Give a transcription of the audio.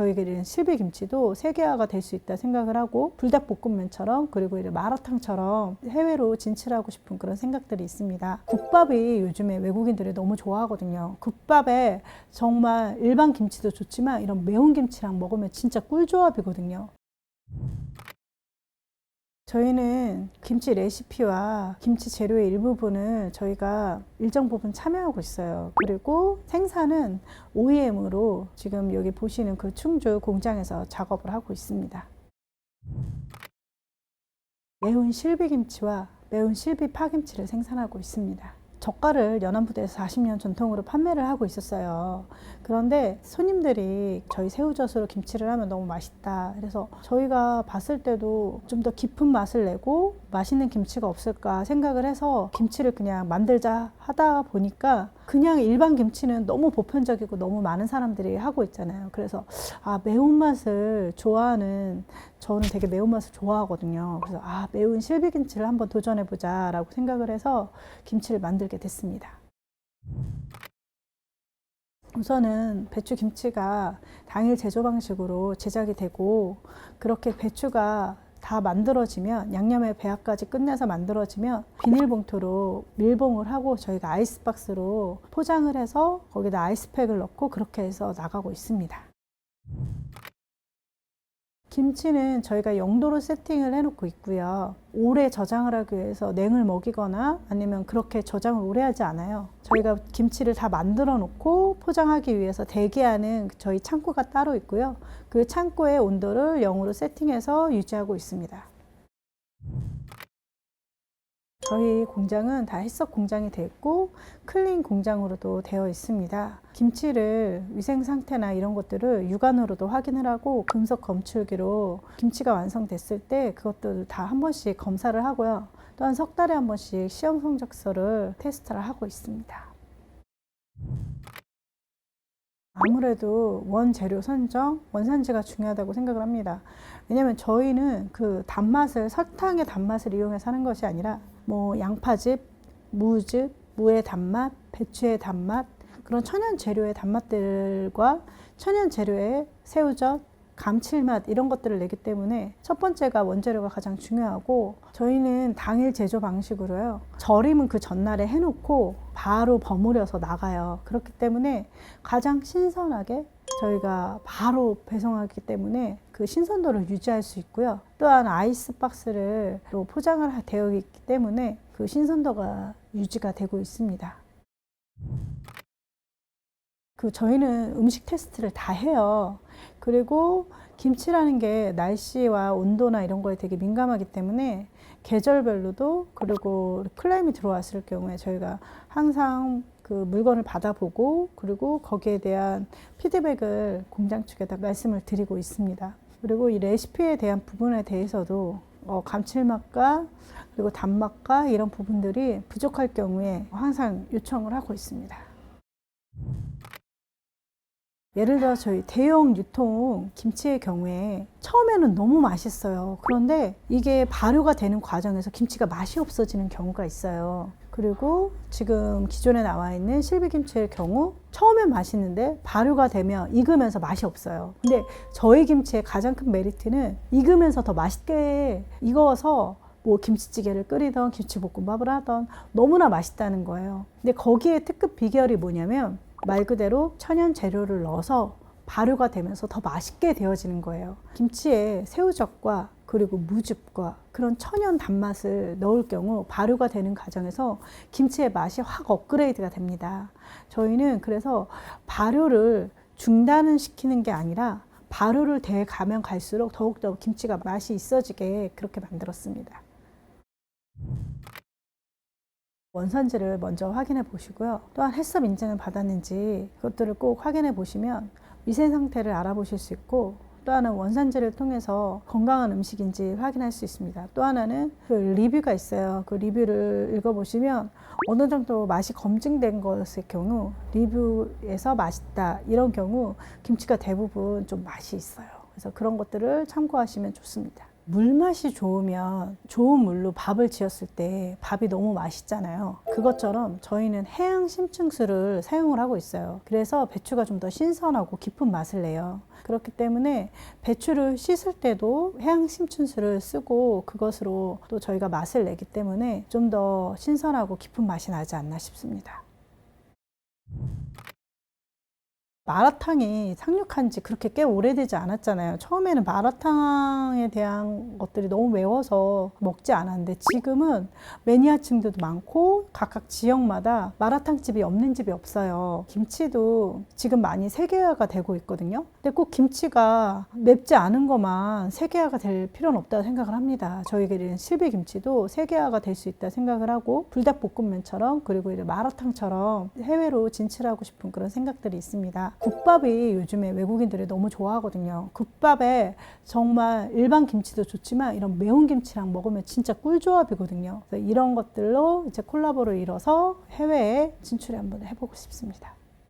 저희가 실비 김치도 세계화가 될 수 있다 생각을 하고 불닭볶음면처럼 그리고 이런 마라탕처럼 해외로 진출하고 싶은 그런 생각들이 있습니다. 국밥이 요즘에 외국인들이 너무 좋아하거든요. 국밥에 정말 일반 김치도 좋지만 이런 매운 김치랑 먹으면 진짜 꿀조합이거든요. 저희는 김치 레시피와 김치 재료의 일부분을 저희가 일정 부분 참여하고 있어요. 그리고 생산은 OEM으로 지금 여기 보시는 그 충주 공장에서 작업을 하고 있습니다. 매운 실비김치와 매운 실비 파김치를 생산하고 있습니다. 젓갈을 연안부대에서 40년 전통으로 판매를 하고 있었어요. 그런데 손님들이 저희 새우젓으로 김치를 하면 너무 맛있다. 그래서 저희가 봤을 때도 좀 더 깊은 맛을 내고 맛있는 김치가 없을까 생각을 해서 김치를 그냥 만들자 하다 보니까 그냥 일반 김치는 너무 보편적이고 너무 많은 사람들이 하고 있잖아요. 그래서 아, 매운맛을 좋아하는 저는 되게 매운맛을 좋아하거든요. 그래서 아, 매운 실비김치를 한번 도전해 보자라고 생각을 해서 김치를 만들게 됐습니다. 우선은 배추 김치가 당일 제조 방식으로 제작이 되고 그렇게 배추가 다 만들어지면 양념의 배합까지 끝내서 만들어지면 비닐봉투로 밀봉을 하고 저희가 아이스박스로 포장을 해서 거기다 아이스팩을 넣고 그렇게 해서 나가고 있습니다. 김치는 저희가 영도로 세팅을 해놓고 있고요. 오래 저장을 하기 위해서 냉을 먹이거나 아니면 그렇게 저장을 오래 하지 않아요. 저희가 김치를 다 만들어 놓고 포장하기 위해서 대기하는 저희 창고가 따로 있고요. 그 창고의 온도를 0으로 세팅해서 유지하고 있습니다. 저희 공장은 다 햇석 공장이 있고 클린 공장으로도 되어 있습니다. 김치를 위생 상태나 이런 것들을 육안으로도 확인을 하고 금속 검출기로 김치가 완성됐을 때 그것들을 다 한 번씩 검사를 하고요. 또한 석 달에 한 번씩 시험 성적서를 테스트를 하고 있습니다. 아무래도 원재료 선정, 원산지가 중요하다고 생각을 합니다. 왜냐면 저희는 그 단맛을 설탕의 단맛을 이용해서 하는 것이 아니라 뭐 양파즙, 무즙, 무의 단맛, 배추의 단맛 그런 천연 재료의 단맛들과 천연 재료의 새우젓, 감칠맛 이런 것들을 내기 때문에 첫 번째가 원재료가 가장 중요하고 저희는 당일 제조 방식으로요. 절임은 그 전날에 해놓고 바로 버무려서 나가요. 그렇기 때문에 가장 신선하게 저희가 바로 배송하기 때문에 그 신선도를 유지할 수 있고요. 또한 아이스 박스를 또 포장을 되어 있기 때문에 그 신선도가 유지가 되고 있습니다. 그 저희는 음식 테스트를 다 해요. 그리고 김치라는 게 날씨와 온도나 이런 거에 되게 민감하기 때문에 계절별로도 그리고 클라임이 들어왔을 경우에 저희가 항상 그 물건을 받아보고 그리고 거기에 대한 피드백을 공장 측에다 말씀을 드리고 있습니다. 그리고 이 레시피에 대한 부분에 대해서도 어, 감칠맛과 그리고 단맛과 이런 부분들이 부족할 경우에 항상 요청을 하고 있습니다. 예를 들어 저희 대형 유통 김치의 경우에 처음에는 너무 맛있어요. 그런데 이게 발효가 되는 과정에서 김치가 맛이 없어지는 경우가 있어요. 그리고 지금 기존에 나와 있는 실비김치의 경우 처음엔 맛있는데 발효가 되면 익으면서 맛이 없어요. 근데 저희 김치의 가장 큰 메리트는 익으면서 더 맛있게 익어서 뭐 김치찌개를 끓이던 김치볶음밥을 하던 너무나 맛있다는 거예요. 근데 거기에 특급 비결이 뭐냐면 말 그대로 천연 재료를 넣어서 발효가 되면서 더 맛있게 되어지는 거예요. 김치에 새우젓과 그리고 무즙과 그런 천연 단맛을 넣을 경우 발효가 되는 과정에서 김치의 맛이 확 업그레이드가 됩니다. 저희는 그래서 발효를 중단은 시키는 게 아니라 발효를 돼 가면 갈수록 더욱더 김치가 맛이 있어지게 그렇게 만들었습니다. 원산지를 먼저 확인해 보시고요. 또한 햇섭 인증을 받았는지 그것들을 꼭 확인해 보시면 위생 상태를 알아보실 수 있고 또 하나는 원산지를 통해서 건강한 음식인지 확인할 수 있습니다. 또 하나는 그 리뷰가 있어요. 그 리뷰를 읽어보시면 어느 정도 맛이 검증된 것의 경우 리뷰에서 맛있다 이런 경우 김치가 대부분 좀 맛이 있어요. 그래서 그런 것들을 참고하시면 좋습니다. 물맛이 좋으면 좋은 물로 밥을 지었을 때 밥이 너무 맛있잖아요. 그것처럼 저희는 해양 심층수를 사용을 하고 있어요. 그래서 배추가 좀 더 신선하고 깊은 맛을 내요. 그렇기 때문에 배추를 씻을 때도 해양 심층수를 쓰고 그것으로 또 저희가 맛을 내기 때문에 좀 더 신선하고 깊은 맛이 나지 않나 싶습니다. 마라탕이 상륙한 지 그렇게 꽤 오래되지 않았잖아요. 처음에는 마라탕에 대한 것들이 너무 매워서 먹지 않았는데 지금은 매니아층들도 많고 각각 지역마다 마라탕집이 없는 집이 없어요. 김치도 지금 많이 세계화가 되고 있거든요. 근데 꼭 김치가 맵지 않은 것만 세계화가 될 필요는 없다고 생각을 합니다. 저희들은 실비 김치도 세계화가 될 수 있다 생각을 하고 불닭볶음면처럼 그리고 이제 마라탕처럼 해외로 진출하고 싶은 그런 생각들이 있습니다. 국밥이 요즘에 외국인들이 너무 좋아하거든요. 국밥에 정말 일반 김치도 좋지만 이런 매운 김치랑 먹으면 진짜 꿀조합이거든요. 이런 것들로 이제 콜라보를 이뤄서 해외에 진출을 한번 해보고 싶습니다.